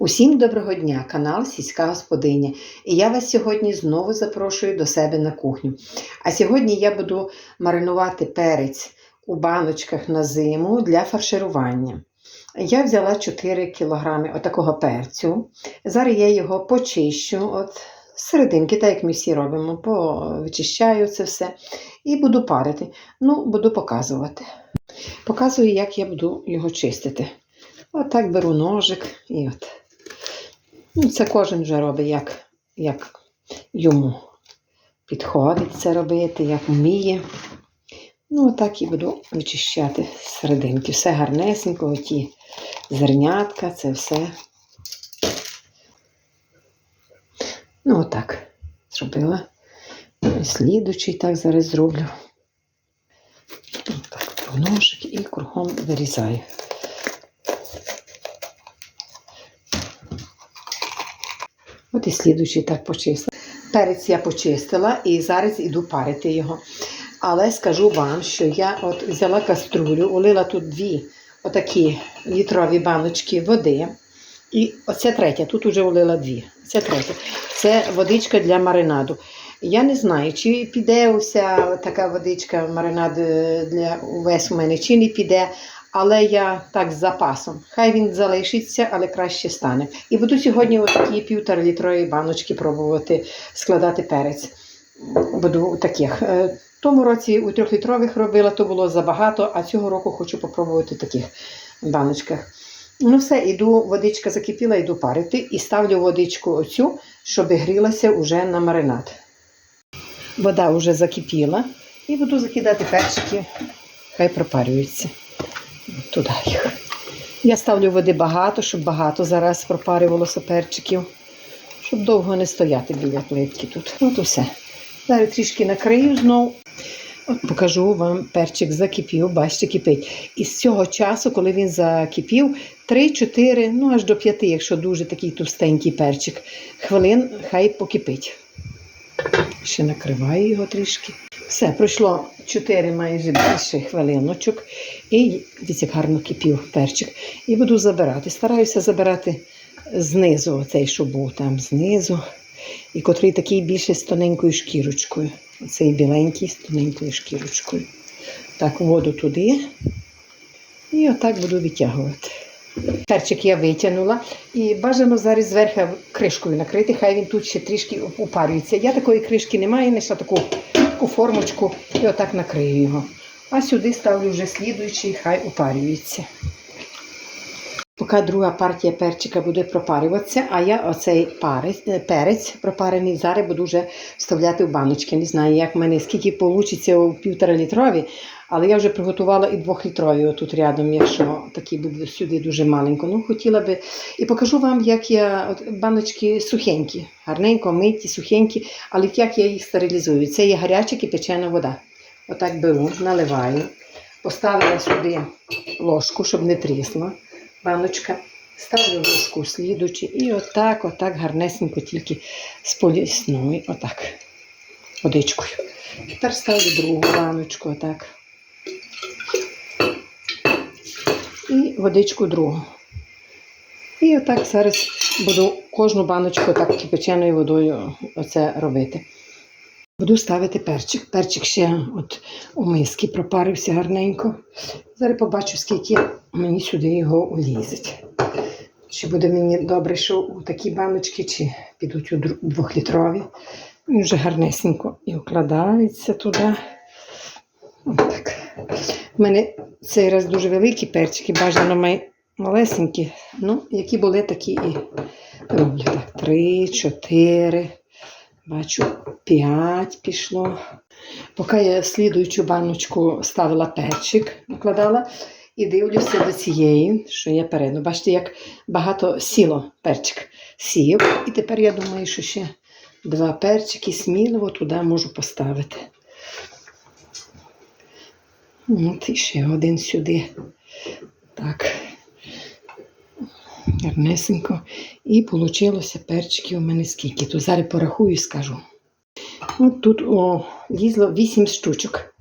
Усім доброго дня, канал Сільська Господиня. І я вас сьогодні знову запрошую до себе на кухню. А сьогодні я буду маринувати перець у баночках на зиму для фарширування. Я взяла 4 кг отакого перцю. Зараз я його почищу от серединки, так як ми всі робимо, повичищаю це все і буду парити. Ну, буду показувати. Показую, як я буду його чистити. Отак беру ножик і от. Ну, це кожен вже робить, як, як йому підходить це робити, як вміє. Ну, отак і буду вичищати серединки. Все гарнесенько, оті зернятка, це все. Ну, отак зробила. Слідучий так зараз зроблю. Так, ножик і кругом вирізаю. От і слідуючий так почистила. Перець я почистила і зараз іду парити його. Але скажу вам, що я от взяла каструлю, улила тут дві отакі літрові баночки води. І оце третя, тут вже улила дві. Це третя. Це водичка для маринаду. Я не знаю, чи піде уся така водичка маринад е, для увесь у мене, чи не піде. Але я так з запасом. Хай він залишиться, але краще стане. І буду сьогодні отакі півтора літрові баночки пробувати складати перець. Буду таких. Е, Тому році у трьохлітрових робила, то було забагато, а цього року хочу попробувати в таких баночках. Ну все, іду, водичка закипіла, йду парити і ставлю водичку оцю, щоб грілася уже на маринад. Вода вже закипіла і буду закидати перчики, хай пропарюються туди їх. Я ставлю води багато, щоб багато зараз пропарювалося перчиків, щоб довго не стояти біля плитки тут. От усе. Зараз трішки накрию знову. Покажу вам, перчик закипів, бачите, кипить. І з цього часу, коли він закипів, 3-4, ну аж до 5, якщо дуже такий товстенький перчик, хвилин хай покипить. Ще накриваю його трішки. Все, пройшло 4 майже більше хвилиночок. І дивіться, гарно кипів перчик. І буду забирати. Стараюся забирати знизу, цей, що був там знизу. І котрий такий більше з тоненькою шкірочкою. Оцей біленький з тоненькою шкірочкою. Так, воду туди. І отак буду витягувати. Перчик я витягнула і бажано зараз зверху кришкою накрити, хай він тут ще трішки упарюється. Я такої кришки не маю, знайшла таку, таку формочку і отак накрию його. А сюди ставлю вже слідуючий, хай опарюється. Поки друга партія перчика буде пропарюватися, а я оцей парець, е, перець пропарений зараз буду вже вставляти в баночки. Не знаю, як в мене скільки вийде у півтора літрові, але я вже приготувала і двохлітрові отут рядом, якщо такі будуть сюди дуже маленько. Ну, хотіла би. І покажу вам, як я от баночки сухенькі, гарненько, миті, сухенькі, але як я їх стерилізую. Це є гаряча кипячена вода. Отак беру, наливаю, поставила сюди ложку, щоб не трісла баночка. Ставлю ложку слідучі і отак, отак гарнесенько тільки з полісною, отак, водичкою. Тепер ставлю другу баночку, отак. І водичку другу. І отак зараз буду кожну баночку так кипяченою водою оце робити. Буду ставити перчик. Перчик ще от у миски пропарився гарненько. Зараз побачу, скільки мені сюди його улізить. Чи буде мені добре, що у такі баночки, чи підуть у двохлітрові. Він вже гарнесенько і укладається туди. Отак. У мене цей раз дуже великі перчики, бажано май малесенькі. Ну, які були, такі і роблю. Так, три, чотири. Бачу, п'ять пішло. Поки я слідуючу баночку ставила перчик, накладала і дивлюся до цієї, що я переду. Бачите, як багато сіло перчик сів. І тепер я думаю, що ще два перчики сміливо туди можу поставити. От і ще один сюди. Так. Гарнесенько. І вийшло перчиків у мене скільки. То зараз порахую і скажу. От тут о, лізло 8 штучок.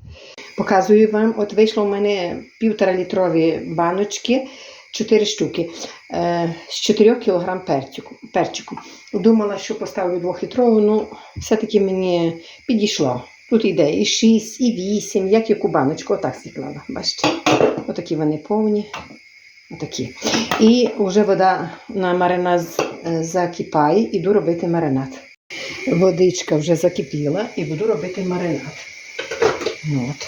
Показую вам, от вийшло у мене півтора літрові баночки. 4 штуки е, з 4 кг перчику, перчику. Думала, що поставлю 2-літрову, ну все-таки мені підійшло. Тут йде і 6, і 8, як яку баночку, отак сіклала. Бачите? Отакі вони повні. Отакі. І вже вода на маринад е, закипає, іду робити маринад. Водичка вже закипіла і буду робити маринад. Ну, От.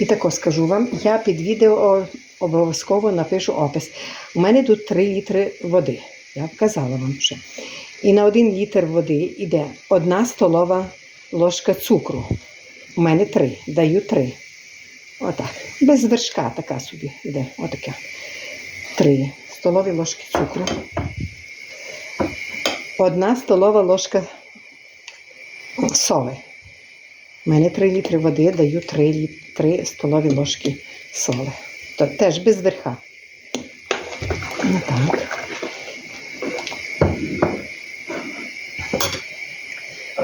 І тако скажу вам, я під відео обов'язково напишу опис. У мене тут 3 літри води. Я казала вам вже. І на 1 літр води йде 1 столова ложка цукру. У мене 3. Даю 3. Отак. Без вершка така собі йде. Отаке. 3 столові ложки цукру. Одна столова ложка соли. У мене 3 літри води, даю 3, лі- 3 столові ложки соли. То теж без верха. Ну так.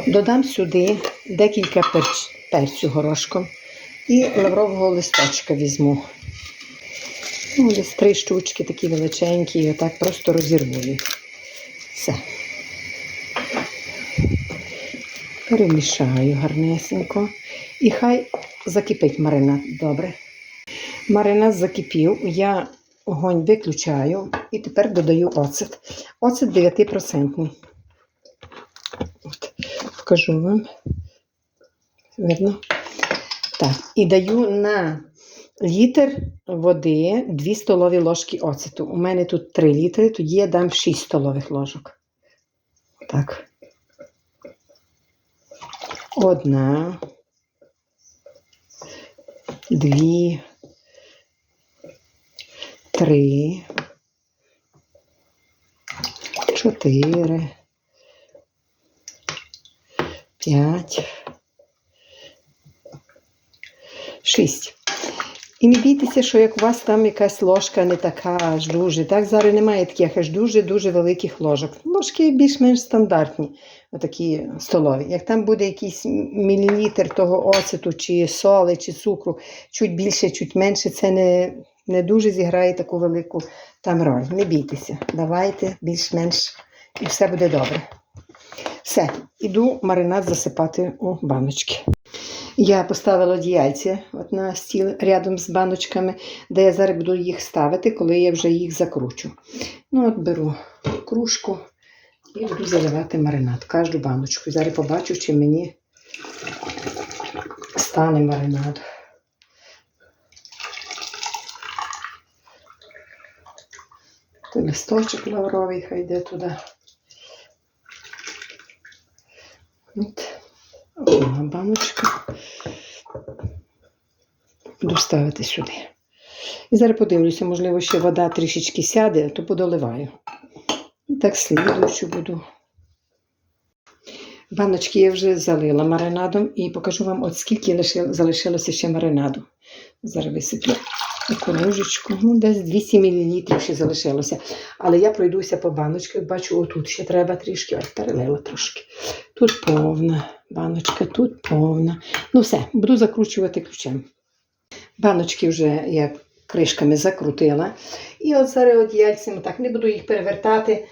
Додам сюди декілька перч, перцю горошком і лаврового листочка візьму. Ну, десь три штучки такі величенькі, отак просто розірву їх. Все. Перемішаю гарнесенько. І хай закипить маринад. Добре. Маринад закипів, я огонь виключаю і тепер додаю оцет. Оцет 9%. Покажу вам. Видно? Так, і даю на літр води 2 столові ложки оцету. У мене тут 3 літри, тоді я дам 6 столових ложок. Так. Одна, дві, три, чотири, п'ять, шість. І не бійтеся, що як у вас там якась ложка не така аж дуже. Так, зараз немає таких аж дуже-дуже великих ложок. Ложки більш-менш стандартні, отакі столові. Як там буде якийсь мілілітр того оцету, чи соли, чи цукру, чуть більше, чуть менше, це не, не дуже зіграє таку велику там роль. Не бійтеся, давайте більш-менш і все буде добре. Все, іду маринад засипати у баночки. Я поставила одіяльці от на стіл рядом з баночками, де я зараз буду їх ставити, коли я вже їх закручу. Ну, от беру кружку і буду заливати маринад, кожну баночку. Зараз побачу, чи мені стане маринад. Той листочок лавровий хай йде туди. От. Одна баночка. Буду ставити сюди. І зараз подивлюся, можливо, ще вода трішечки сяде, то подоливаю. І так слідуючу буду. Баночки я вже залила маринадом і покажу вам, от скільки лиши- залишилося ще маринаду. Зараз висиплю таку ложечку. Ну, десь 200 мл ще залишилося. Але я пройдуся по баночках, бачу, отут ще треба трішки, ось перелила трошки. Тут повна баночка, тут повна. Ну все, буду закручувати ключем. Баночки вже я кришками закрутила. І от зараз одіяльцем так не буду їх перевертати.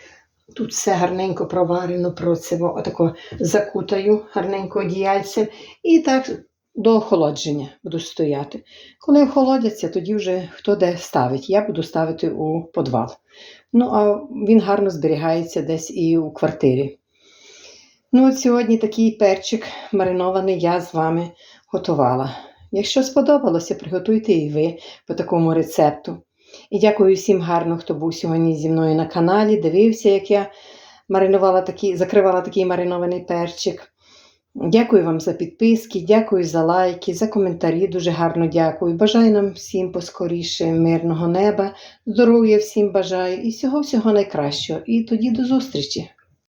Тут все гарненько проварено, процево, отако закутаю гарненько одіяльцем. І так до охолодження буду стояти. Коли охолодяться, тоді вже хто де ставить. Я буду ставити у подвал. Ну, а він гарно зберігається десь і у квартирі. Ну, от сьогодні такий перчик маринований я з вами готувала. Якщо сподобалося, приготуйте і ви по такому рецепту. І дякую всім гарно, хто був сьогодні зі мною на каналі, дивився, як я маринувала такий, закривала такий маринований перчик. Дякую вам за підписки, дякую за лайки, за коментарі. Дуже гарно дякую. Бажаю нам всім поскоріше мирного неба, здоров'я всім бажаю і всього-всього найкращого. І тоді до зустрічі!